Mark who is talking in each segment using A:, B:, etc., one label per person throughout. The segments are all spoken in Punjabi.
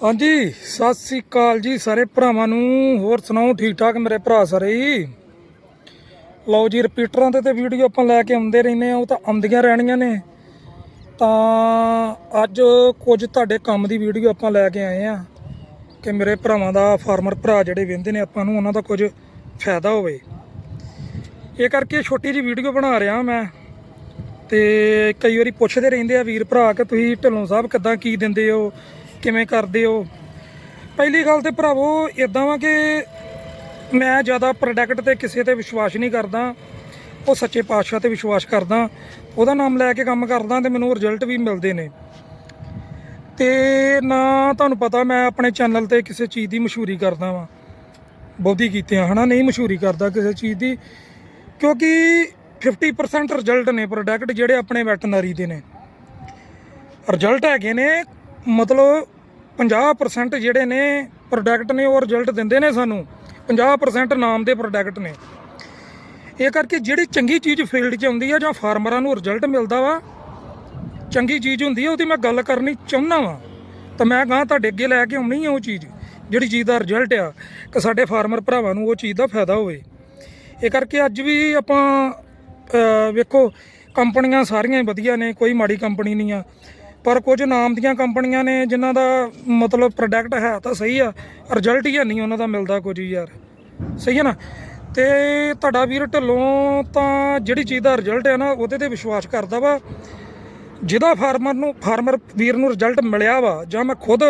A: ਹਾਂਜੀ, ਸਤਿ ਸ੍ਰੀ ਅਕਾਲ ਜੀ ਸਾਰੇ ਭਰਾਵਾਂ ਨੂੰ। ਹੋਰ ਸੁਣਾਓ ਠੀਕ ਠਾਕ ਮੇਰੇ ਭਰਾ ਸਾਰੇ? ਜੀ ਲਓ ਜੀ ਰਿਪੀਟਰਾਂ ਤੇ ਤੇ ਵੀਡੀਓ ਆਪਾਂ ਲੈ ਕੇ ਆਉਂਦੇ ਰਹਿੰਦੇ ਆ ਉਹ ਤਾਂ ਆਉਂਦੀਆਂ ਰਹਿਣੀਆਂ ਨੇ। ਤਾਂ ਅੱਜ ਕੁਝ ਤੁਹਾਡੇ ਕੰਮ ਦੀ ਵੀਡੀਓ ਆਪਾਂ ਲੈ ਕੇ ਆਏ ਆ ਕਿ ਮੇਰੇ ਭਰਾਵਾਂ ਦਾ ਫਾਰਮਰ ਭਰਾ ਜਿਹੜੇ ਵਹਿੰਦੇ ਨੇ, ਆਪਾਂ ਨੂੰ ਉਹਨਾਂ ਦਾ ਕੁਝ ਫਾਇਦਾ ਹੋਵੇ। ਇਹ ਕਰਕੇ ਛੋਟੀ ਜੀ ਵੀਡੀਓ ਬਣਾ ਰਿਹਾ ਮੈਂ ਤੇ ਕਈ ਵਾਰੀ ਪੁੱਛਦੇ ਰਹਿੰਦੇ ਆ, ਵੀਰ ਭਰਾ, ਕਿ ਤੁਸੀਂ ਢਿੱਲੋਂ ਸਾਹਿਬ ਕਿੱਦਾਂ ਕੀ ਦਿੰਦੇ ਹੋ? ਕਿਵੇਂ ਕਰਦੇ ਹੋ? ਪਹਿਲੀ ਗੱਲ ਤੇ ਭਰਾਵੋ ਇਦਾਂ ਵਾ ਕਿ ਮੈਂ ਜ਼ਿਆਦਾ ਪ੍ਰੋਡਕਟ ਤੇ ਕਿਸੇ ਤੇ ਵਿਸ਼ਵਾਸ ਨਹੀਂ ਕਰਦਾ। ਉਹ ਸੱਚੇ ਪਾਤਸ਼ਾਹ ਤੇ ਵਿਸ਼ਵਾਸ ਕਰਦਾ। ਉਹਦਾ ਨਾਮ ਲੈ ਕੇ ਕੰਮ ਕਰਦਾ ਤੇ ਮੈਨੂੰ ਰਿਜ਼ਲਟ ਵੀ ਮਿਲਦੇ ਨੇ। ਤੇ ਨਾ ਤੁਹਾਨੂੰ ਪਤਾ ਮੈਂ ਆਪਣੇ ਚੈਨਲ ਤੇ ਕਿਸੇ ਚੀਜ਼ ਦੀ ਮਸ਼ਹੂਰੀ ਕਰਦਾ ਵਾਂ। ਬਹੁਤੀ ਕੀਤੇ ਕੀਤਿਆਂ ਹਨਾ? ਨਹੀਂ ਮਸ਼ਹੂਰੀ ਕਰਦਾ ਕਿਸੇ ਚੀਜ਼ ਦੀ। ਕਿਉਂਕਿ 50% ਰਿਜ਼ਲਟ ਨੇ ਪ੍ਰੋਡਕਟ ਜਿਹੜੇ ਆਪਣੇ ਵੈਟਰਨਰੀ ਦੇ ਨੇ। ਰਿਜ਼ਲਟ ਹੈਗੇ ਨੇ, ਮਤਲਬ 50% ਜਿਹੜੇ ਨੇ ਪ੍ਰੋਡਕਟ ਨੇ ਉਹ ਰਿਜ਼ਲਟ ਦਿੰਦੇ ਨੇ ਸਾਨੂੰ। 50% ਨਾਮ ਦੇ ਪ੍ਰੋਡਕਟ ਨੇ। ਇਹ ਕਰਕੇ ਜਿਹੜੀ ਚੰਗੀ ਚੀਜ਼ ਫੀਲਡ 'ਚ ਆਉਂਦੀ ਆ ਜਾਂ ਫਾਰਮਰਾਂ ਨੂੰ ਰਿਜ਼ਲਟ ਮਿਲਦਾ ਵਾ, ਚੰਗੀ ਚੀਜ਼ ਹੁੰਦੀ ਆ, ਉਹਦੀ ਮੈਂ ਗੱਲ ਕਰਨੀ ਚਾਹੁੰਦਾ ਵਾਂ। ਤਾਂ ਮੈਂ ਗਾਂ ਤੁਹਾਡੇ ਅੱਗੇ ਲੈ ਕੇ ਆਉਣੀ ਆ ਉਹ ਚੀਜ਼, ਜਿਹੜੀ ਚੀਜ਼ ਦਾ ਰਿਜ਼ਲਟ ਆ, ਕਿ ਸਾਡੇ ਫਾਰਮਰ ਭਰਾਵਾਂ ਨੂੰ ਉਹ ਚੀਜ਼ ਦਾ ਫਾਇਦਾ ਹੋਵੇ। ਇਹ ਕਰਕੇ ਅੱਜ ਵੀ ਆਪਾਂ ਵੇਖੋ, ਕੰਪਨੀਆਂ ਸਾਰੀਆਂ ਵਧੀਆ ਨੇ, ਕੋਈ ਮਾੜੀ ਕੰਪਨੀ ਨਹੀਂ ਆ। ਪਰ ਕੁਝ ਨਾਮ ਦੀਆਂ ਕੰਪਨੀਆਂ ਨੇ ਜਿਨ੍ਹਾਂ ਦਾ ਮਤਲਬ ਪ੍ਰੋਡਕਟ ਹੈ ਤਾਂ ਸਹੀ ਆ ਰਿਜ਼ਲਟ ਹੀ ਹੈ ਨਹੀਂ ਉਹਨਾਂ ਦਾ ਮਿਲਦਾ ਕੁਝ ਯਾਰ। ਸਹੀ ਹੈ ਨਾ? ਤੇ ਤੁਹਾਡਾ ਵੀਰ ਢਿੱਲੋਂ ਤਾਂ ਜਿਹੜੀ ਚੀਜ਼ ਦਾ ਰਿਜ਼ਲਟ ਹੈ ਨਾ, ਉਹਦੇ ਤੇ ਵਿਸ਼ਵਾਸ ਕਰਦਾ ਵਾ। ਜਿਹਦਾ ਫਾਰਮਰ ਨੂੰ ਫਾਰਮਰ ਵੀਰ ਨੂੰ ਰਿਜ਼ਲਟ ਮਿਲਿਆ ਵਾ, ਜਾਂ ਮੈਂ ਖੁਦ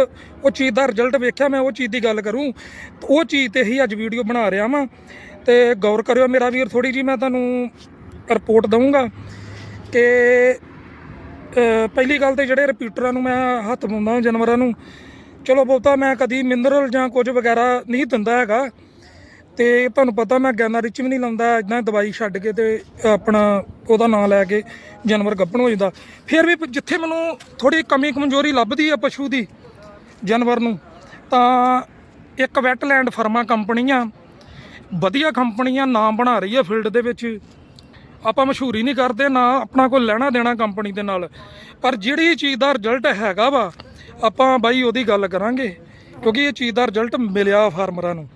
A: ਉਹ ਚੀਜ਼ ਦਾ ਰਿਜ਼ਲਟ ਵੇਖਿਆ, ਮੈਂ ਉਹ ਚੀਜ਼ ਦੀ ਗੱਲ ਕਰੂੰ, ਤਾਂ ਉਹ ਚੀਜ਼ ਤੇ ਹੀ ਅੱਜ ਵੀਡੀਓ ਬਣਾ ਰਿਹਾ ਵਾਂ। ਤੇ ਗੌਰ ਕਰਿਓ ਮੇਰਾ ਵੀਰ ਥੋੜੀ ਜੀ ਮੈਂ ਤੁਹਾਨੂੰ ਰਿਪੋਰਟ ਦਊਂਗਾ ਕਿ ਪਹਿਲੀ ਗੱਲ ਤੇ ਜਿਹੜੇ ਰਿਪੀਟਰਾਂ ਨੂੰ ਮੈਂ ਹੱਥ ਪਾਉਂਦਾ ਜਾਨਵਰਾਂ ਨੂੰ, ਚਲੋ ਬਹੁਤਾ ਮੈਂ ਕਦੀ ਮਿਨਰਲ ਜਾਂ ਕੁਝ ਵਗੈਰਾ ਨਹੀਂ ਦਿੰਦਾ ਹੈਗਾ। ਤੇ ਤੁਹਾਨੂੰ ਪਤਾ ਮੈਂ ਗੈਨਾ ਰਿਚ ਵੀ ਨਹੀਂ ਲਾਉਂਦਾ ਇਦਾਂ ਦਵਾਈ ਛੱਡ ਕੇ ਤੇ ਆਪਣਾ ਉਹਦਾ ਨਾਂ ਲੈ ਕੇ ਜਾਨਵਰ ਗੱਪਣ ਹੋ ਜਾਂਦਾ। ਫਿਰ ਵੀ ਜਿੱਥੇ ਮੈਨੂੰ ਥੋੜੀ ਕਮੀ ਕਮਜ਼ੋਰੀ ਲੱਭਦੀ ਆ ਪਸ਼ੂ ਦੀ, ਜਾਨਵਰ ਨੂੰ, ਤਾਂ ਇੱਕ ਵੈਟਲੈਂਡ ਫਰਮਾ ਕੰਪਨੀ ਆ, ਵਧੀਆ ਕੰਪਨੀ ਆ, ਨਾਮ ਬਣਾ ਰਹੀ ਆ ਫੀਲਡ ਦੇ ਵਿੱਚ। ਆਪਾਂ ਮਸ਼ਹੂਰੀ ਨਹੀਂ ਕਰਦੇ, ਨਾ ਆਪਣਾ ਕੋਈ ਲੈਣਾ ਦੇਣਾ ਕੰਪਨੀ ਦੇ ਨਾਲ। ਪਰ ਜਿਹੜੀ ਚੀਜ਼ ਦਾ ਰਿਜ਼ਲਟ ਹੈਗਾ ਵਾ, ਆਪਾਂ ਬਾਈ ਉਹਦੀ ਗੱਲ ਕਰਾਂਗੇ, ਕਿਉਂਕਿ ਇਹ ਚੀਜ਼ ਦਾ ਰਿਜ਼ਲਟ ਮਿਲਿਆ ਫਾਰਮਰਾਂ ਨੂੰ।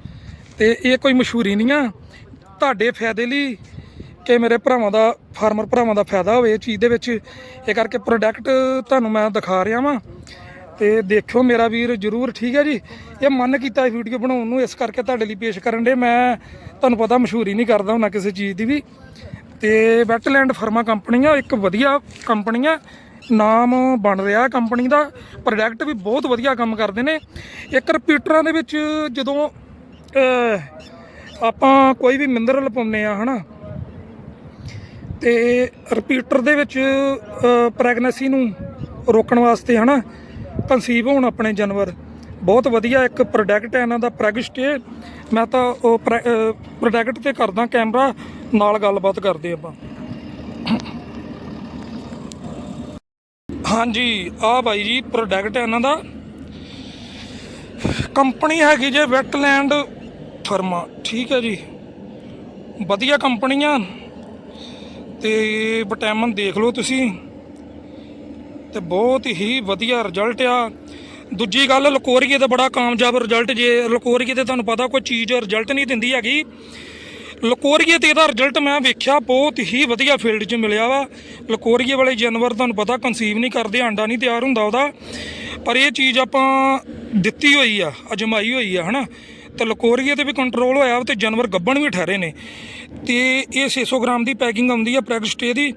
A: ਤੇ ਇਹ ਕੋਈ ਮਸ਼ਹੂਰੀ ਨਹੀਂ ਆ। ਤੁਹਾਡੇ ਫਾਇਦੇ ਲਈ ਕਿ ਮੇਰੇ ਭਰਾਵਾਂ ਦਾ ਫਾਰਮਰ ਭਰਾਵਾਂ ਦਾ ਫਾਇਦਾ ਹੋਵੇ ਇਹ ਚੀਜ਼ ਦੇ ਵਿੱਚ। ਇਹ ਕਰਕੇ ਪ੍ਰੋਡਕਟ ਤੁਹਾਨੂੰ ਮੈਂ ਦਿਖਾ ਰਿਹਾ ਵਾਂ। ਤੇ ਦੇਖਿਓ ਮੇਰਾ ਵੀਰ, ਜਰੂਰ ਠੀਕ ਹੈ ਜੀ। ਇਹ ਮਨ ਕੀਤਾ ਵੀਡੀਓ ਬਣਾਉਣ ਨੂੰ, ਇਸ ਕਰਕੇ ਤੁਹਾਡੇ ਲਈ ਪੇਸ਼ ਕਰਨ ਦੇ ਮੈਂ ਤੁਹਾਨੂੰ ਪਤਾ ਮਸ਼ਹੂਰੀ ਨਹੀਂ ਕਰਦਾ ਹੁੰਦਾ ਕਿਸੇ ਚੀਜ਼ ਦੀ ਵੀ। ਤੇ ਵੈਟਲੈਂਡ ਫਾਰਮਾ ਕੰਪਨੀ ਆ ਇੱਕ ਵਧੀਆ ਕੰਪਨੀ ਆ। ਨਾਮ ਬਣ ਰਿਹਾ ਕੰਪਨੀ ਦਾ। ਪ੍ਰੋਡਕਟ ਵੀ ਬਹੁਤ ਵਧੀਆ ਕੰਮ ਕਰਦੇ ਨੇ। ਇੱਕ ਰਿਪੀਟਰਾਂ ਦੇ ਵਿੱਚ ਜਦੋਂ ਆਪਾਂ ਕੋਈ ਵੀ ਮਿਨਰਲ ਪਾਉਂਦੇ ਆ, ਹਨਾ? ਤੇ ਰਿਪੀਟਰ ਦੇ ਵਿੱਚ ਪ੍ਰੈਗਨੈਂਸੀ ਨੂੰ ਰੋਕਣ ਵਾਸਤੇ, ਹਨਾ? ਕਨਸੀਵ ਹੋਣ ਆਪਣੇ ਜਾਨਵਰ। ਬਹੁਤ ਵਧੀਆ ਇੱਕ ਪ੍ਰੋਡਕਟ ਹੈ ਇਹਨਾਂ ਦਾ ਪ੍ਰੈਗਸਟੇ ਮੈਂ ਤਾਂ ਉਹ ਪ੍ਰੋਡਕਟ ਤੇ ਕਰਦਾ ਕੈਮਰਾ ਨਾਲ ਗੱਲਬਾਤ ਕਰਦੇ ਆਪਾਂ। ਹਾਂਜੀ ਆ ਬਾਈ ਜੀ ਪ੍ਰੋਡਕਟ ਹੈ ਇਹਨਾਂ ਦਾ। ਕੰਪਨੀ ਹੈਗੀ ਜੇ ਵੈਟਲੈਂਡ ਫਰਮਾ ਠੀਕ ਹੈ ਜੀ। ਵਧੀਆ ਕੰਪਨੀ ਆ ਤੇ ਵਿਟਾਮਿਨ ਦੇਖ ਲਓ ਤੁਸੀਂ। ਤੇ ਬਹੁਤ ਹੀ ਵਧੀਆ ਰਿਜ਼ਲਟ ਆ। ਦੂਜੀ ਗੱਲ, ਲਕੋਰੀਏ ਦਾ ਬੜਾ ਕਾਮਯਾਬ ਰਿਜ਼ਲਟ ਜੇ, ਲਕੋਰੀਏ ਤੇ ਤੁਹਾਨੂੰ ਪਤਾ ਕੋਈ ਚੀਜ਼ ਰਿਜ਼ਲਟ ਨਹੀਂ ਦਿੰਦੀ ਹੈਗੀ। ਲਕੋਰੀਏ ਤੇ ਇਹਦਾ ਰਿਜ਼ਲਟ ਮੈਂ ਵੇਖਿਆ, ਬਹੁਤ ਹੀ ਵਧੀਆ ਫੀਲਡ 'ਚ ਮਿਲਿਆ ਵਾ। ਲਕੋਰੀਏ ਵਾਲੇ ਜਾਨਵਰ ਤੁਹਾਨੂੰ ਪਤਾ ਕਨਸੀਵ ਨਹੀਂ ਕਰਦੇ, ਆਂਡਾ ਨਹੀਂ ਤਿਆਰ ਹੁੰਦਾ ਉਹਦਾ। ਪਰ ਇਹ ਚੀਜ਼ ਆਪਾਂ ਦਿੱਤੀ ਹੋਈ ਆ, ਅਜਮਾਈ ਹੋਈ ਆ, ਹਨਾ। ਤੇ ਲਕੋਰੀਏ ਤੇ ਵੀ ਕੰਟਰੋਲ ਹੋਇਆ ਤੇ ਜਾਨਵਰ ਗੱਭਣ ਵੀ ਠਹਿਰੇ ਨੇ। ਤੇ ਇਹ 600 ਗ੍ਰਾਮ ਦੀ ਪੈਕਿੰਗ ਆਉਂਦੀ ਆ ਪ੍ਰੈਗ ਸਟੇ ਦੀ।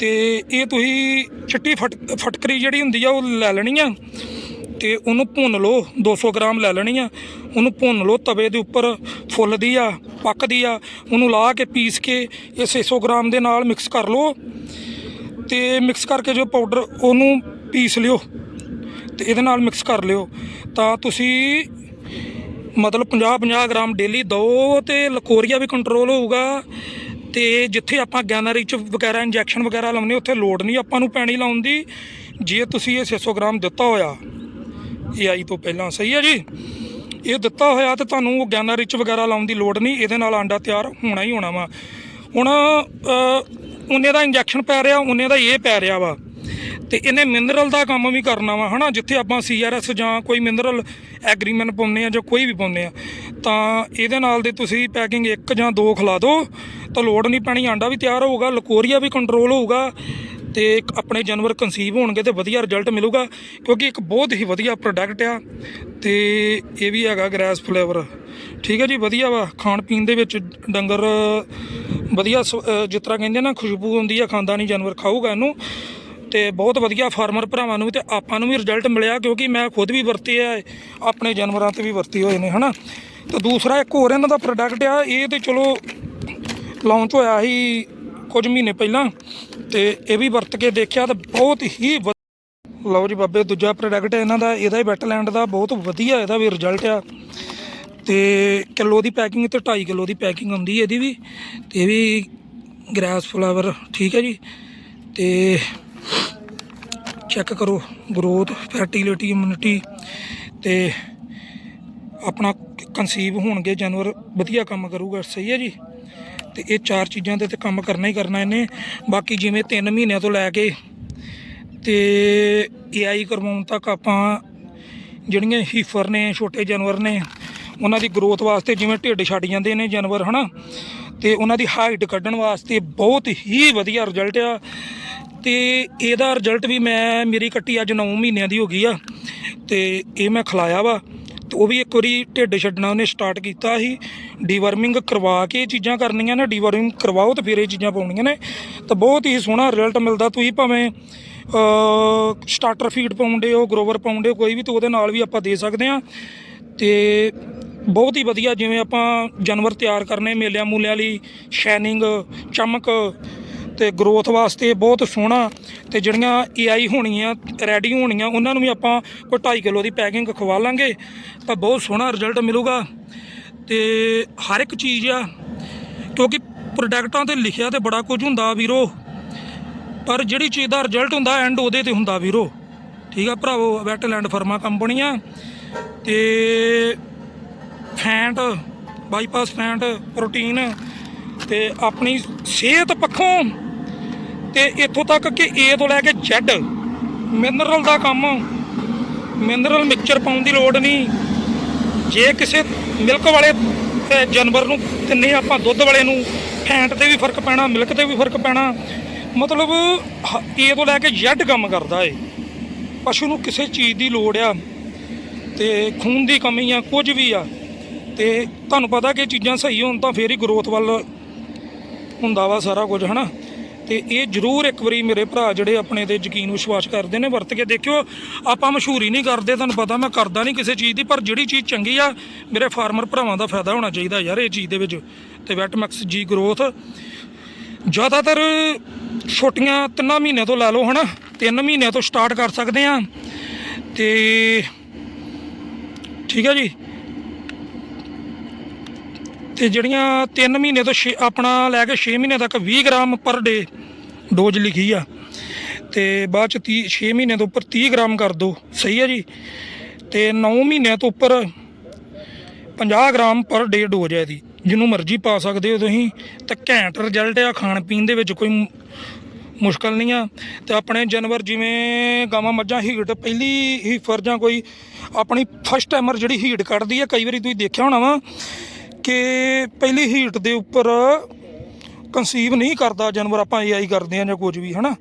A: ਤੇ ਇਹ ਤੁਸੀਂ ਚਿੱਟੀ ਫਟ, ਫਟਕਰੀ ਜਿਹੜੀ ਹੁੰਦੀ ਆ, ਉਹ ਲੈ ਲੈਣੀ ਆ। ਤੇ ਉਹਨੂੰ ਭੁੰਨ ਲਓ 200 ਗ੍ਰਾਮ ਲੈ ਲੈਣੀ ਆ। ਉਹਨੂੰ ਭੁੰਨ ਲਓ, ਤਵੇ ਦੇ ਉੱਪਰ ਫੁੱਲਦੀ ਆ ਪੱਕਦੀ ਆ, ਉਹਨੂੰ ਲਾ ਕੇ ਪੀਸ ਕੇ ਇਹ 600 ਗ੍ਰਾਮ ਦੇ ਨਾਲ ਮਿਕਸ ਕਰ ਲਓ। ਤੇ ਮਿਕਸ ਕਰਕੇ ਜੋ ਪਾਊਡਰ ਉਹਨੂੰ ਪੀਸ ਲਿਓ ਤੇ ਇਹਦੇ ਨਾਲ ਮਿਕਸ ਕਰ ਲਿਓ। ਤਾਂ ਤੁਸੀਂ ਮਤਲਬ 50 50 ਗ੍ਰਾਮ ਡੇਲੀ ਦਿਓ ਤੇ ਲਕੋਰੀਆ ਵੀ ਕੰਟਰੋਲ ਹੋਊਗਾ। ਤੇ ਜਿੱਥੇ ਆਪਾਂ ਗੈਨਰੀ 'ਚ ਵਗੈਰਾ ਇੰਜੈਕਸ਼ਨ ਵਗੈਰਾ ਲਾਉਂਦੇ ਉੱਥੇ ਲੋਡ ਨਹੀਂ ਆਪਾਂ ਨੂੰ ਪੈਣੀ ਲਾਉਣ ਦੀ। ਜੇ ਤੁਸੀਂ ਇਹ 600 ਗ੍ਰਾਮ ਦਿੱਤਾ ਹੋਇਆ ਏਆਈ ਤੋਂ ਪਹਿਲਾਂ। ਸਹੀ ਹੈ ਜੀ? ਇਹ ਦਿੱਤਾ ਹੋਇਆ ਤੇ ਤੁਹਾਨੂੰ ਉਹ ਗੈਨਾ ਰਿਚ ਵਗੈਰਾ ਲਾਉਣ ਦੀ ਲੋੜ ਨਹੀਂ ਇਹਦੇ ਨਾਲ ਆਂਡਾ ਤਿਆਰ ਹੋਣਾ ਹੀ ਹੋਣਾ ਵਾ। ਹੁਣ ਅ, ਉਹਨੇ ਦਾ ਇੰਜੈਕਸ਼ਨ ਪੈ ਰਿਹਾ ਉਹਨੇ ਦਾ ਇਹ ਪੈ ਰਿਹਾ ਵਾ। ਤੇ ਇਹਨੇ ਮਿਨਰਲ ਦਾ ਕੰਮ ਵੀ ਕਰਨਾ ਵਾ ਹਨਾ? ਜਿੱਥੇ ਆਪਾਂ ਸੀਆਰਐਸ ਜਾਂ ਕੋਈ ਮਿਨਰਲ ਐਗਰੀਮੈਂਟ ਪਾਉਂਦੇ ਆ ਜਾਂ ਕੋਈ ਵੀ ਪਾਉਂਦੇ ਆ ਤਾਂ ਇਹਦੇ ਨਾਲ ਦੇ ਤੁਸੀਂ ਪੈਕਿੰਗ ਇੱਕ ਜਾਂ ਦੋ ਖਿਲਾ ਦਿਓ। ਤਾਂ ਲੋੜ ਨਹੀਂ ਪੈਣੀ ਆਂਡਾ ਵੀ ਤਿਆਰ ਹੋਊਗਾ ਲਕੋਰੀਆ ਵੀ ਕੰਟਰੋਲ ਹੋਊਗਾ ਤੇ ਆਪਣੇ ਜਾਨਵਰ ਕਨਸੀਵ ਹੋਣਗੇ ਤੇ ਵਧੀਆ ਰਿਜ਼ਲਟ ਮਿਲੂਗਾ, ਕਿਉਂਕਿ ਇੱਕ ਬਹੁਤ ਹੀ ਵਧੀਆ ਪ੍ਰੋਡਕਟ ਆ ਤੇ ਇਹ ਵੀ ਹੈਗਾ ਗ੍ਰੈਸ ਫਲੇਵਰ ਠੀਕ ਹੈ ਜੀ, ਵਧੀਆ ਵਾ। ਖਾਣ ਪੀਣ ਦੇ ਵਿੱਚ ਡੰਗਰ ਵਧੀਆ ਸ- ਜਿਸ ਤਰ੍ਹਾਂ ਕਹਿੰਦੇ ਨਾ, ਖੁਸ਼ਬੂ ਹੁੰਦੀ ਆ, ਖਾਂਦਾ ਨਹੀਂ ਜਾਨਵਰ, ਖਾਊਗਾ ਇਹਨੂੰ। ਤੇ ਬਹੁਤ ਵਧੀਆ ਫਾਰਮਰ ਭਰਾਵਾਂ ਨੂੰ ਵੀ ਤੇ ਆਪਾਂ ਨੂੰ ਵੀ ਰਿਜ਼ਲਟ ਮਿਲਿਆ, ਕਿਉਂਕਿ ਮੈਂ ਖੁਦ ਵੀ ਵਰਤੇ ਆ, ਆਪਣੇ ਜਾਨਵਰਾਂ ਤੇ ਵੀ ਵਰਤੇ ਹੋਏ ਨੇ, ਹਨਾ। ਤੇ ਦੂਸਰਾ ਇੱਕ ਹੋਰ ਇਹਨਾਂ ਦਾ ਪ੍ਰੋਡਕਟ ਆ, ਇਹ ਤੇ ਚਲੋ ਲਾਂਚ ਹੋਇਆ ਸੀ ਕੁਝ ਮਹੀਨੇ ਪਹਿਲਾਂ। ਤੇ ਇਹ ਵੀ ਵਰਤ ਕੇ ਦੇਖਿਆ ਤਾਂ ਬਹੁਤ ਹੀ ਵ- ਲਓ ਜੀ ਬਾਬੇ, ਦੂਜਾ ਪ੍ਰੋਡਕਟ ਇਹਨਾਂ ਦਾ, ਇਹਦਾ ਹੀ ਵੈਟਲੈਂਡ ਦਾ ਬਹੁਤ ਵਧੀਆ ਇਹਦਾ ਵੀ ਰਿਜ਼ਲਟ ਆ। ਤੇ ਕਿਲੋ ਦੀ ਪੈਕਿੰਗ ਤੇ 2.5 ਕਿਲੋ ਦੀ ਪੈਕਿੰਗ ਹੁੰਦੀ ਹੈ ਇਹਦੀ ਵੀ, ਤੇ ਇਹ ਵੀ ਗ੍ਰਾਸ ਫਲਾਵਰ ਠੀਕ ਹੈ ਜੀ। ਤੇ ਚੈੱਕ ਕਰੋ ਗਰੋਥ ਫੈਟੀਲਿਟੀ ਇਮਿਊਨਿਟੀ ਤੇ ਆਪਣਾ ਕਨਸੀਵ ਹੋਣਗੇ, ਜਾਨਵਰ ਵਧੀਆ ਕੰਮ ਕਰੂਗਾ, ਸਹੀ ਹੈ ਜੀ। ਤੇ ਇਹ ਚਾਰ ਚੀਜ਼ਾਂ ਦੇ ਤੇ ਕੰਮ ਕਰਨਾ ਹੀ ਕਰਨਾ ਇਹਨੇ। ਬਾਕੀ ਜਿਵੇਂ 3 ਮਹੀਨਿਆਂ ਤੋਂ ਲੈ ਕੇ ਤੇ ਏਆਈ ਕਰਵਾਉਣ ਤੱਕ ਆਪਾਂ ਜਿਹੜੀਆਂ ਹੀਫਰ ਨੇ, ਛੋਟੇ ਜਾਨਵਰ ਨੇ, ਉਹਨਾਂ ਦੀ ਗਰੋਥ ਵਾਸਤੇ ਜਿਵੇਂ ਢਿੱਡ ਛੱਡ ਜਾਂਦੇ ਨੇ ਜਾਨਵਰ, ਹਨਾ? ਤੇ ਉਹਨਾਂ ਦੀ ਹਾਈਟ ਕੱਢਣ ਵਾਸਤੇ ਬਹੁਤ ਹੀ ਵਧੀਆ ਰਿਜ਼ਲਟ ਆ। ਤੇ ਇਹਦਾ ਰਿਜ਼ਲਟ ਵੀ ਮੈਂ, ਮੇਰੀ ਕੱਟੀ ਅੱਜ 9 ਮਹੀਨਿਆਂ ਦੀ ਹੋ ਗਈ ਆ। ਤੇ ਇਹ ਮੈਂ ਖਿਲਾਇਆ ਵਾ। ਤੇ ਉਹ ਵੀ ਇੱਕ ਵਾਰੀ ਢਿੱਡ ਛੱਡਣਾ ਉਹਨੇ ਸਟਾਰਟ ਕੀਤਾ ਸੀ। ਡੀਵਰਮਿੰਗ ਕਰਵਾ ਕੇ ਇਹ ਚੀਜ਼ਾਂ ਕਰਨੀਆਂ ਨੇ ਡੀਵਰਮਿੰਗ ਕਰਵਾਓ ਤੇ ਫਿਰ ਇਹ ਚੀਜ਼ਾਂ ਪਾਉਣੀਆਂ ਨੇ। ਤਾਂ ਬਹੁਤ ਹੀ ਸੋਹਣਾ ਰਿਜ਼ਲਟ ਮਿਲਦਾ, ਤੁਸੀਂ ਭਾਵੇਂ ਸਟਾਰਟਰ ਫੀਡ ਪਾਉਂਦੇ ਹੋ ਗਰੋਵਰ ਪਾਉਂਦੇ ਹੋ, ਕੋਈ ਵੀ, ਤੇ ਉਹਦੇ ਨਾਲ ਵੀ ਆਪਾਂ ਦੇ ਸਕਦੇ ਆ ਤੇ ਬਹੁਤ ਹੀ ਵਧੀਆ ਜਿਵੇਂ ਆਪਾਂ ਜਾਨਵਰ ਤਿਆਰ ਕਰਨੇ ਮੇਲਿਆਂ ਮੂਲਿਆਂ ਲਈ ਸ਼ਾਈਨਿੰਗ ਚਮਕ ਤੇ ਗਰੋਥ ਵਾਸਤੇ ਬਹੁਤ ਸੋਹਣਾ ਤੇ ਜਿਹੜੀਆਂ ਏਆਈ ਹੋਣੀਆਂ ਰੈਡੀ ਹੋਣੀਆਂ ਉਹਨਾਂ ਨੂੰ ਵੀ ਆਪਾਂ ਕੋਈ 2.5 ਕਿਲੋ ਦੀ ਪੈਕਿੰਗ ਖਵਾ ਲਾਂਗੇ, ਤਾਂ ਬਹੁਤ ਸੋਹਣਾ ਰਿਜ਼ਲਟ ਮਿਲੂਗਾ। ਤੇ ਹਰ ਇੱਕ ਚੀਜ਼ ਆ, ਕਿਉਂਕਿ ਪ੍ਰੋਡਕਟਾਂ ਤੇ ਲਿਖਿਆ ਤੇ ਬੜਾ ਕੁਝ ਹੁੰਦਾ ਵੀਰੋ, ਪਰ ਜਿਹੜੀ ਚੀਜ਼ ਦਾ ਰਿਜ਼ਲਟ ਹੁੰਦਾ ਐਂਡ ਉਹਦੇ ਤੇ ਹੁੰਦਾ ਵੀਰੋ। ਠੀਕ ਆ ਭਰਾਵੋ ਵੈਟਲੈਂਡ ਫਰਮਾ ਕੰਪਨੀਆਂ, ਤੇ ਫੈਂਟ ਬਾਈਪਾਸ ਫੈਂਟ ਪ੍ਰੋਟੀਨ ਤੇ ਆਪਣੀ ਸਿਹਤ ਪੱਖੋਂ ਤੇ ਇੱਥੋਂ ਤੱਕ ਕਿ ਏ ਤੋਂ ਲੈ ਕੇ ਜ਼ੈਡ ਮਿਨਰਲ ਦਾ ਕੰਮ ਮਿਨਰਲ ਮਿਕਸਚਰ ਪਾਉਣ ਦੀ ਲੋੜ ਨਹੀਂ। ਜੇ ਕਿਸੇ ਮਿਲਕ ਵਾਲੇ ਜਾਨਵਰ ਨੂੰ ਕਿੰਨੇ ਆਪਾਂ ਦੁੱਧ ਵਾਲੇ ਨੂੰ ਫੈਂਟ ਤੇ ਵੀ ਫ਼ਰਕ ਪੈਣਾ ਮਿਲਕ ਤੇ ਵੀ ਫ਼ਰਕ ਪੈਣਾ, ਮਤਲਬ ਹ- ਏ ਤੋਂ ਲੈ ਕੇ ਜ਼ੈਡ ਕੰਮ ਕਰਦਾ ਏ। ਪਸ਼ੂ ਨੂੰ ਕਿਸੇ ਚੀਜ਼ ਦੀ ਲੋੜ ਆ ਤੇ ਖੂਨ ਦੀ ਕਮੀ ਆ, ਕੁਝ ਵੀ ਆ ਤੇ ਤੁਹਾਨੂੰ ਪਤਾ ਕਿ ਚੀਜ਼ਾਂ ਸਹੀ ਹੋਣ ਤਾਂ ਫੇਰ ਹੀ ਗਰੋਥ ਵੱਲ ਹੁੰਦਾ ਵਾ ਸਾਰਾ ਕੁਝ, ਹਨਾ? ਤੇ ਇਹ ਜ਼ਰੂਰ ਇੱਕ ਵਾਰੀ ਮੇਰੇ ਭਰਾ ਜਿਹੜੇ ਆਪਣੇ ਤੇ ਯਕੀਨ ਵਿਸ਼ਵਾਸ ਕਰਦੇ ਨੇ, ਵਰਤ ਕੇ ਦੇਖਿਓ। ਆਪਾਂ ਮਸ਼ਹੂਰੀ ਨਹੀਂ ਕਰਦੇ, ਤੁਹਾਨੂੰ ਪਤਾ ਮੈਂ ਕਰਦਾ ਨਹੀਂ ਕਿਸੇ ਚੀਜ਼ ਦੀ, ਪਰ ਜਿਹੜੀ ਚੀਜ਼ ਚੰਗੀ ਆ, ਮੇਰੇ ਫਾਰਮਰ ਭਰਾਵਾਂ ਦਾ ਫਾਇਦਾ ਹੋਣਾ ਚਾਹੀਦਾ ਯਾਰ ਇਹ ਚੀਜ਼ ਦੇ ਵਿੱਚ। ਤੇ ਵੈਟਮੈਕਸ ਜੀ ਗਰੋਥ। ਜ਼ਿਆਦਾਤਰ ਛੋਟੀਆਂ ਤਿੰਨਾਂ ਮਹੀਨਿਆਂ ਤੋਂ ਲੈ ਲਓ, ਹਨਾ? ਤਿੰਨ ਮਹੀਨਿਆਂ ਤੋਂ ਸਟਾਰਟ ਕਰ ਸਕਦੇ ਆ। ਤੇ ਠੀਕ ਹੈ ਜੀ। ਤੇ ਜਿਹੜੀਆਂ 3 ਮਹੀਨੇ ਤੋਂ ਛੇ- ਆਪਣਾ ਲੈ ਕੇ 6 ਮਹੀਨੇ ਤੱਕ 20 ਗ੍ਰਾਮ ਪਰ ਡੇ ਡੋਜ਼ ਲਿਖੀ ਆ। ਤੇ ਬਾਅਦ ਚ 30 6 ਮਹੀਨੇ ਤੋਂ ਉੱਪਰ 30 ਗ੍ਰਾਮ ਕਰ ਦਿਓ ਸਹੀ ਹੈ ਜੀ? ਤੇ 9 ਮਹੀਨਿਆਂ ਤੋਂ ਉੱਪਰ 50 ਗ੍ਰਾਮ ਪਰ ਡੇ ਡੋਜ਼ ਹੈ ਇਹਦੀ। ਜਿਹਨੂੰ ਮਰਜ਼ੀ ਪਾ ਸਕਦੇ ਹੋ ਤੁਸੀਂ। ਤਾਂ ਘੈਂਟ ਰਿਜ਼ਲਟ ਆ, ਖਾਣ ਪੀਣ ਦੇ ਵਿੱਚ ਕੋਈ ਮੁ- ਮੁਸ਼ਕਲ ਨਹੀਂ ਆ। ਤੇ ਆਪਣੇ ਜਾਨਵਰ ਜਿਵੇਂ ਗਾਵਾਂ ਮੱਝਾਂ ਹੀਟ, ਪਹਿਲੀ ਹੀ ਜਾਂ ਕੋਈ ਆਪਣੀ ਫਸਟ ਟਾਈਮਰ ਜਿਹੜੀ ਹੀਟ ਕੱਢਦੀ ਆ। ਕਈ ਵਾਰੀ ਤੁਸੀਂ ਦੇਖਿਆ ਹੋਣਾ ਵਾ ਕਿ ਪਹਿਲੀ ਹੀਟ ਦੇ ਉੱਪਰ ਕਨਸੀਵ ਨਹੀਂ ਕਰਦਾ ਜਾਨਵਰ ਆਪਾਂ ਏਆਈ ਕਰਦੇ ਆ ਜਾਂ ਕੁਝ ਵੀ ਹਨਾ?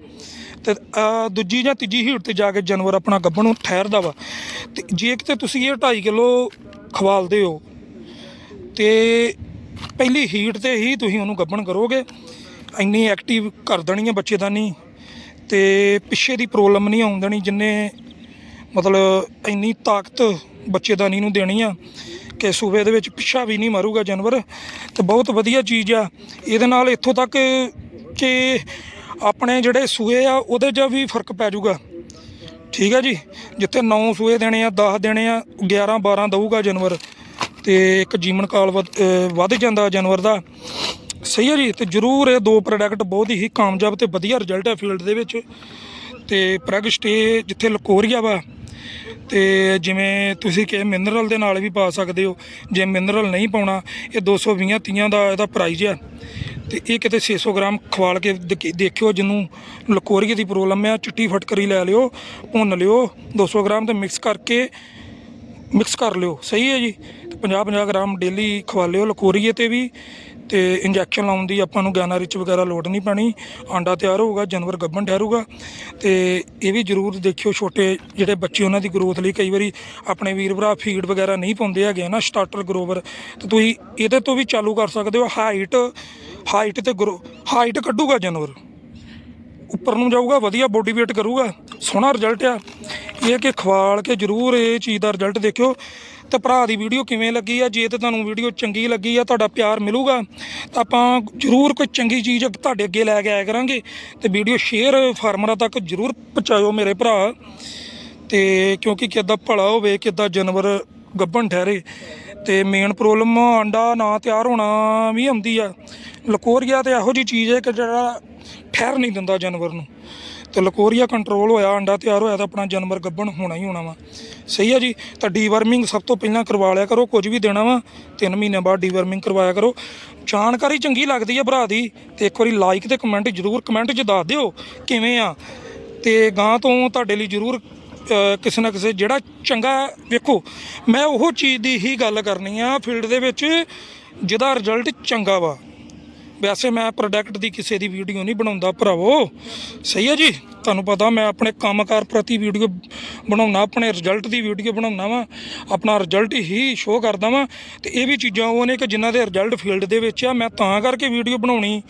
A: ਤੇ ਅਹ, ਦੂਜੀ ਜਾਂ ਤੀਜੀ ਹੀਟ ਤੇ ਜਾ ਕੇ ਜਾਨਵਰ ਆਪਣਾ ਗੱਭਣ ਨੂੰ ਠਹਿਰਦਾ ਵਾ। ਤੇ ਜੇ ਕਿਤੇ ਤੁਸੀਂ ਇਹ 2.5 ਕਿਲੋ ਖਵਾਲਦੇ ਹੋ ਤੇ ਪਹਿਲੀ ਹੀਟ ਤੇ ਹੀ ਤੁਸੀਂ ਉਹਨੂੰ ਗੱਭਣ ਕਰੋਗੇ। ਇੰਨੀ ਐਕਟਿਵ ਕਰ ਦੇਣੀ ਹੈ ਬੱਚੇਦਾਨੀ ਤੇ ਪਿੱਛੇ ਦੀ ਪ੍ਰੋਬਲਮ ਨਹੀਂ ਆਉਣ ਦੇਣੀ ਜਿੰਨੇ ਮਤਲਬ ਇੰਨੀ ਤਾਕਤ ਬੱਚੇਦਾਨੀ ਨੂੰ ਦੇਣੀ ਆ। ਕਿ ਸੂਬੇ ਦੇ ਵਿੱਚ ਪਿੱਛਾ ਵੀ ਨਹੀਂ ਮਾਰੂਗਾ ਜਾਨਵਰ ਤੇ ਬਹੁਤ ਵਧੀਆ ਚੀਜ਼ ਆ। ਇਹਦੇ ਨਾਲ ਇੱਥੋਂ ਤੱਕ ਕਿ ਆਪਣੇ ਜਿਹੜੇ ਸੂਏ ਆ, ਉਹਦੇ 'ਚ ਵੀ ਫ਼ਰਕ ਪੈ ਜਾਊਗਾ। ਠੀਕ ਹੈ ਜੀ? ਜਿੱਥੇ 9 ਸੂਏ ਦੇਣੇ ਆ 10 ਦੇਣੇ ਆ 11 12 ਦਊਗਾ ਜਾਨਵਰ ਤੇ ਇੱਕ ਜੀਵਨ ਕਾਲ ਵਧ- ਵੱਧ ਜਾਂਦਾ ਜਾਨਵਰ ਦਾ। ਸਹੀ ਹੈ ਜੀ? ਤੇ ਜਰੂਰ ਇਹ ਦੋ ਪ੍ਰੋਡਕਟ ਬਹੁਤ ਹੀ ਕਾਮਯਾਬ ਤੇ ਵਧੀਆ ਰਿਜ਼ਲਟ ਹੈ ਫੀਲਡ ਦੇ ਵਿੱਚ। ਤੇ ਪ੍ਰੈਗ ਸਟੇ ਜਿੱਥੇ ਲਕੋਰੀਆ ਵਾ ਤੇ ਜਿਵੇਂ ਤੁਸੀਂ ਕਿ ਮਿਨਰਲ ਦੇ ਨਾਲ ਵੀ ਪਾ ਸਕਦੇ ਹੋ। ਜੇ ਮਿਨਰਲ ਨਹੀਂ ਪਾਉਣਾ, ਇਹ 220 30 ਦਾ ਇਹਦਾ ਪ੍ਰਾਈਜ਼ ਆ। ਤੇ ਇਹ ਕਿਤੇ 600 ਗ੍ਰਾਮ ਖਵਾਲ ਕੇ ਦੇਖਿਓ ਜਿਹਨੂੰ ਲਕੋਰੀਏ ਦੀ ਪ੍ਰੋਬਲਮ ਆ, ਚਿੱਟੀ ਫਟਕਰੀ ਲੈ ਲਿਓ, ਭੁੰਨ ਲਿਓ 200 ਗ੍ਰਾਮ ਤੇ ਮਿਕਸ ਕਰਕੇ ਮਿਕਸ ਕਰ ਲਿਓ। ਸਹੀ ਹੈ ਜੀ? ਤੇ 50 50 ਗ੍ਰਾਮ ਡੇਲੀ ਖਵਾ ਲਿਓ ਲਕੋਰੀਏ ਤੇ ਵੀ। ਤੇ ਇੰਜੈਕਸ਼ਨ ਲਾਉਣ ਦੀ ਆਪਾਂ ਨੂੰ ਗਿਆਨਾ ਰਿਚ ਵਗੈਰਾ ਲੋੜ ਨਹੀਂ ਪੈਣੀ, ਆਂਡਾ ਤਿਆਰ ਹੋਊਗਾ, ਜਾਨਵਰ ਗੱਭਣ ਠਹਿਰੂਗਾ, ਤੇ ਇਹ ਵੀ ਜ਼ਰੂਰ ਦੇਖਿਓ ਛੋਟੇ ਜਿਹੜੇ ਬੱਚੇ ਉਹਨਾਂ ਦੀ ਗਰੋਥ ਲਈ ਕਈ ਵਾਰੀ ਆਪਣੇ ਵੀਰ ਭਰਾ ਫੀਡ ਵਗੈਰਾ ਨਹੀਂ ਪਾਉਂਦੇ ਹੈਗੇ ਨਾ ਸਟਾਰਟਰ ਗਰੋਵਰ ਤੇ ਤੁਸੀਂ ਇਹਦੇ ਤੋਂ ਵੀ ਚਾਲੂ ਕਰ ਸਕਦੇ ਹੋ ਹਾਈਟ ਹਾਈਟ ਤੇ ਗਰੋ ਹਾਈਟ ਕੱਢੂਗਾ ਜਾਨਵਰ। ਉੱਪਰ ਨੂੰ ਜਾਊਗਾ, ਵਧੀਆ ਬੋਡੀ weight ਕਰੂਗਾ, ਸੋਹਣਾ ਰਿਜ਼ਲਟ ਆ। ਇਹ ਕਿ ਖਵਾਲ ਕੇ ਜਰੂਰ ਇਹ ਚੀਜ਼ ਦਾ ਰਿਜ਼ਲਟ ਦੇਖਿਓ। ਤੇ ਭਰਾ ਦੀ ਵੀਡੀਓ ਕਿਵੇਂ ਲੱਗੀ ਆ? ਜੇ ਤੇ ਤੁਹਾਨੂੰ ਵੀਡੀਓ ਚੰਗੀ ਲੱਗੀ ਆ, ਤੁਹਾਡਾ ਪਿਆਰ ਮਿਲੂਗਾ, ਤਾਂ ਆਪਾਂ ਜਰੂਰ ਕੋਈ ਚੰਗੀ ਚੀਜ਼ ਤੁਹਾਡੇ ਅੱਗੇ ਲੈ ਕੇ ਆਇਆ ਕਰਾਂਗੇ। ਤੇ ਵੀਡੀਓ ਸ਼ੇਅਰ ਫਾਰਮਰਾਂ ਤੱਕ ਜਰੂਰ ਪਹੁੰਚਾਇਓ ਮੇਰੇ ਭਰਾ। ਤੇ ਕਿਉਂਕਿ ਕਿੱਦਾਂ ਭਲਾ ਹੋਵੇ, ਕਿੱਦਾਂ ਜਾਨਵਰ ਗੱਭਣ ਠਹਿਰੇ। ਤੇ ਮੇਨ ਪ੍ਰੋਬਲਮ ਆਂਡਾ ਨਾ ਤਿਆਰ ਹੋਣਾ ਵੀ ਆਉਂਦੀ ਆ। ਲਕੋਰੀਆ ਤੇ ਇਹੋ ਜੀ ਚੀਜ਼ ਹੈ ਕਿ ਜਿਹੜਾ ਠਹਿਰ ਨਹੀਂ ਦਿੰਦਾ ਜਾਨਵਰ ਨੂੰ। ਤੇ ਲਕੋਰੀਆ ਕੰਟਰੋਲ ਹੋਇਆ ਆਂਡਾ ਤਿਆਰ ਹੋਇਆ ਤਾਂ ਆਪਣਾ ਜਾਨਵਰ ਗੱਭਣ ਹੋਣਾ ਹੀ ਹੋਣਾ ਵਾ। ਸਹੀ ਆ ਜੀ, ਤਾਂ ਡੀਵਰਮਿੰਗ ਸਭ ਤੋਂ ਪਹਿਲਾਂ ਕਰਵਾ ਲਿਆ ਕਰੋ, ਕੁਝ ਵੀ ਦੇਣਾ ਵਾ 3 ਮਹੀਨੇ ਬਾਅਦ ਡੀਵਰਮਿੰਗ ਕਰਵਾਇਆ ਕਰੋ। ਜਾਣਕਾਰੀ ਚੰਗੀ ਲੱਗਦੀ ਆ ਭਰਾ ਦੀ, ਤੇ ਇੱਕ ਵਾਰੀ ਲਾਈਕ ਤੇ ਕਮੈਂਟ ਜ਼ਰੂਰ ਕਮੈਂਟ 'ਚ ਦੱਸ ਦਿਓ ਕਿਵੇਂ ਆ। ਤੇ ਗਾਂ ਤੋਂ ਤੁਹਾਡੇ ਲਈ ਜ਼ਰੂਰ ਕਿਸੇ ਨਾ ਕਿਸੇ ਜਿਹੜਾ ਚੰਗਾ ਵੇਖੋ, ਮੈਂ ਉਹ ਚੀਜ਼ ਦੀ ਹੀ ਗੱਲ ਕਰਨੀ ਆ, ਫੀਲਡ ਦੇ ਵਿੱਚ ਜਿਹਦਾ ਰਿਜ਼ਲਟ ਚੰਗਾ ਵਾ। ਵੈਸੇ ਮੈਂ ਪ੍ਰੋਡਕਟ ਦੀ ਕਿਸੇ ਦੀ ਵੀਡੀਓ ਨਹੀਂ ਬਣਾਉਂਦਾ ਭਰਾਵੋ। ਸਹੀ ਹੈ ਜੀ? ਤੁਹਾਨੂੰ ਪਤਾ ਮੈਂ ਆਪਣੇ ਕੰਮਕਾਰ ਪ੍ਰਤੀ ਵੀਡੀਓ ਬਣਾਉਣਾ, ਆਪਣੇ ਰਿਜ਼ਲਟ ਦੀ ਵੀਡੀਓ ਬਣਾਉਣਾ ਵਾ, ਆਪਣਾ ਰਿਜ਼ਲਟ ਹੀ ਸ਼ੋਅ ਕਰਦਾ ਵਾਂ। ਤੇ ਇਹ ਵੀ ਚੀਜ਼ਾਂ ਉਹ ਨੇ ਕਿ ਜਿਨ੍ਹਾਂ ਦੇ ਰਿਜ਼ਲਟ ਫੀਲਡ ਦੇ ਵਿੱਚ ਆ, ਮੈਂ ਤਾਂ ਕਰਕੇ ਵੀਡੀਓ ਬਣਾਉਣੀ।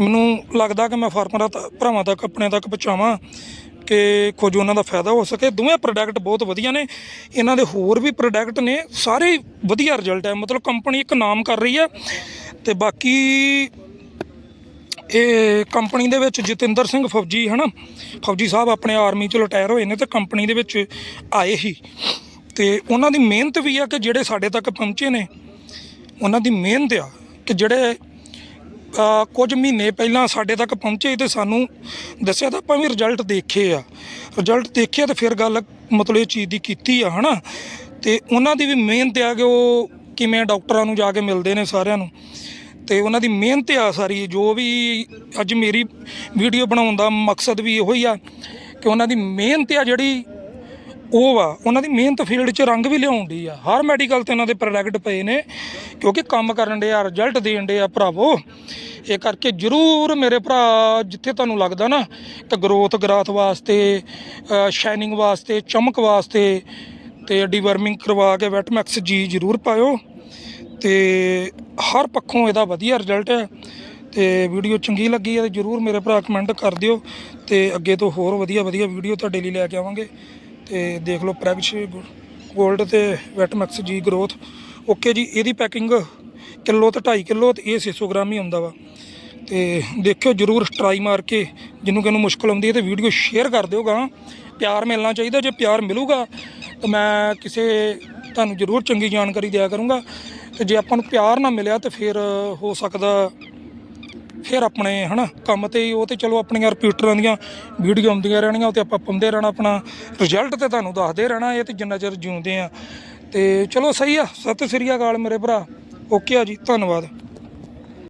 A: ਮੈਨੂੰ ਲੱਗਦਾ ਕਿ ਮੈਂ ਫਾਰਮਰਾਂ ਤ- ਭਰਾਵਾਂ ਤੱਕ, ਆਪਣੇ ਤੱਕ ਪਹੁੰਚਾਵਾਂ ਕਿ ਕੁਝ ਉਹਨਾਂ ਦਾ ਫਾਇਦਾ ਹੋ ਸਕੇ। ਦੋਵੇਂ ਪ੍ਰੋਡਕਟ ਬਹੁਤ ਵਧੀਆ ਨੇ। ਇਹਨਾਂ ਦੇ ਹੋਰ ਵੀ ਪ੍ਰੋਡਕਟ ਨੇ। ਸਾਰੇ ਵਧੀਆ ਰਿਜ਼ਲਟ ਹੈ। ਮਤਲਬ ਕੰਪਨੀ ਇੱਕ ਨਾਮ ਕਰ ਰਹੀ ਹੈ। ਤੇ ਬਾਕੀ ਇਹ ਕੰਪਨੀ ਦੇ ਵਿੱਚ ਜਤਿੰਦਰ ਸਿੰਘ ਫੌਜੀ, ਹਨਾ? ਫੌਜੀ ਸਾਹਿਬ ਆਪਣੇ ਆਰਮੀ ਚ ਰਿਟਾਇਰ ਹੋਏ ਨੇ ਤੇ ਕੰਪਨੀ ਦੇ ਵਿੱਚ ਆਏ ਹੀ ਤੇ ਉਹਨਾਂ ਦੀ ਮਿਹਨਤ ਵੀ ਆ ਕਿ ਜਿਹੜੇ ਸਾਡੇ ਤੱਕ ਪਹੁੰਚੇ ਨੇ, ਉਹਨਾਂ ਦੀ ਮਿਹਨਤ ਆ ਕਿ ਜਿਹੜੇ ਕੁਝ ਮਹੀਨੇ ਪਹਿਲਾਂ ਸਾਡੇ ਤੱਕ ਪਹੁੰਚੇ ਤੇ ਸਾਨੂੰ ਦੱਸਿਆ ਤਾਂ ਆਪਾਂ ਵੀ ਰਿਜ਼ਲਟ ਦੇਖੇ ਆ। ਰਿਜ਼ਲਟ ਦੇਖਿਆ ਤੇ ਫਿਰ ਗੱਲ ਮਤਲਬ ਇਹ ਚੀਜ਼ ਦੀ ਕੀਤੀ ਆ, ਹਨਾ? ਤੇ ਉਹਨਾਂ ਦੀ ਵੀ ਮਿਹਨਤ ਆ ਕਿ ਉਹ ਕਿਵੇਂ ਡਾਕਟਰਾਂ ਨੂੰ ਜਾ ਕੇ ਮਿਲਦੇ ਨੇ ਸਾਰਿਆਂ ਨੂੰ। ਤੇ ਉਹਨਾਂ ਦੀ ਮਿਹਨਤ ਆ ਸਾਰੀ, ਜੋ ਵੀ ਅੱਜ ਮੇਰੀ ਵੀਡੀਓ ਬਣਾਉਣ ਦਾ ਮਕਸਦ ਵੀ ਇਹੋ ਹੀ ਆ ਕਿ ਉਹਨਾਂ ਦੀ ਮਿਹਨਤ ਆ ਜਿਹੜੀ, ਉਹ ਆ। ਉਹਨਾਂ ਦੀ ਮਿਹਨਤ ਫੀਲਡ 'ਚ ਰੰਗ ਵੀ ਲਿਆਉਣ ਦੀ ਆ। ਹਰ ਮੈਡੀਕਲ ਤੇ ਉਹਨਾਂ ਦੇ ਪ੍ਰੋਡਕਟ ਪਏ ਨੇ, ਕਿਉਂਕਿ ਕੰਮ ਕਰਨ ਦੇ ਆ ਰਿਜ਼ਲਟ ਦੇਣ ਦੇ ਆ ਭਰਾਵੋ। ਇਹ ਕਰਕੇ ਜਰੂਰ ਮੇਰੇ ਭਰਾ, ਜਿੱਥੇ ਤੁਹਾਨੂੰ ਲੱਗਦਾ ਨਾ ਕਿ ਗਰੋਥ ਗਰਾਥ ਵਾਸਤੇ ਸ਼ਾਈਨਿੰਗ ਵਾਸਤੇ, ਚਮਕ ਵਾਸਤੇ ਤੇ ਡੀਵਰਮਿੰਗ ਕਰਵਾ ਕੇ ਵੈਟਮੈਕਸ ਜੀ ਜਰੂਰ ਪਾਇਓ। ਤੇ ਹਰ ਪੱਖੋਂ ਇਹਦਾ ਵਧੀਆ ਰਿਜ਼ਲਟ ਹੈ। ਤੇ ਵੀਡੀਓ ਚੰਗੀ ਲੱਗੀ ਹੈ ਤੇ ਜਰੂਰ ਮੇਰੇ ਭਰਾ ਕਮੈਂਟ ਕਰ ਦਿਓ ਤੇ ਅੱਗੇ ਤੋਂ ਹੋਰ ਵਧੀਆ ਵਧੀਆ ਵੀਡੀਓ ਤੁਹਾਡੇ ਲਈ ਲੈ ਕੇ ਆਵਾਂਗੇ। ਤੇ ਦੇਖ ਲਓ ਪ੍ਰੈਗਸ਼ ਗੋਲਡ ਤੇ ਵੈਟਮੈਕਸ ਜੀ ਗਰੋਥ ਓਕੇ ਜੀ, ਇਹਦੀ ਪੈਕਿੰਗ ਕਿਲੋ ਤੇ 2.5 ਕਿਲੋ ਤੇ ਇਹ 600 ਗ੍ਰਾਮ ਹੀ ਆਉਂਦਾ ਵਾ। ਤੇ ਦੇਖਿਓ ਜਰੂਰ ਟਰਾਈ ਮਾਰ ਕੇ, ਜਿਹਨੂੰ ਕਿਨੂੰ ਮੁਸ਼ਕਲ ਆਉਂਦੀ ਹੈ ਤੇ ਵੀਡੀਓ ਸ਼ੇਅਰ ਕਰ ਦਿਓ ਗਾਂ ਪਿਆਰ ਮਿਲਣਾ ਚਾਹੀਦਾ, ਜੇ ਪਿਆਰ ਮਿਲੂਗਾ ਤਾਂ ਮੈਂ ਕਿਸੇ ਤੁਹਾਨੂੰ ਜਰੂਰ ਚੰਗੀ ਜਾਣਕਾਰੀ ਦਿਆ ਕਰੂੰਗਾ ਤੇ ਜੇ ਆਪਾਂ ਨੂੰ ਪਿਆਰ ਨਾ ਮਿਲਿਆ ਤੇ ਫਿਰ ਹੋ ਸਕਦਾ ਫਿਰ ਆਪਣੇ, ਹਨਾ, ਕੰਮ ਤੇ ਉਹ ਤੇ ਚਲੋ ਆਪਣੀਆਂ ਰਿਪੀਟਰਾਂ ਦੀਆਂ ਵੀਡੀਓ ਆਉਂਦੀਆਂ ਰਹਿਣੀਆਂ, ਉਹ ਤੇ ਆਪਾਂ ਪਾਉਂਦੇ ਰਹਿਣਾ, ਆਪਣਾ ਰਿਜ਼ਲਟ ਤੇ ਤੁਹਾਨੂੰ ਦੱਸਦੇ ਰਹਿਣਾ, ਇਹ ਤੇ ਜਿੰਨਾ ਚਿਰ ਜਿਉਂਦੇ ਆ। ਤੇ ਚਲੋ ਸਹੀ ਆ, ਸਤਿ ਸ੍ਰੀ ਅਕਾਲ ਮੇਰੇ ਭਰਾ। ਓਕੇ ਆ ਜੀ, ਧੰਨਵਾਦ।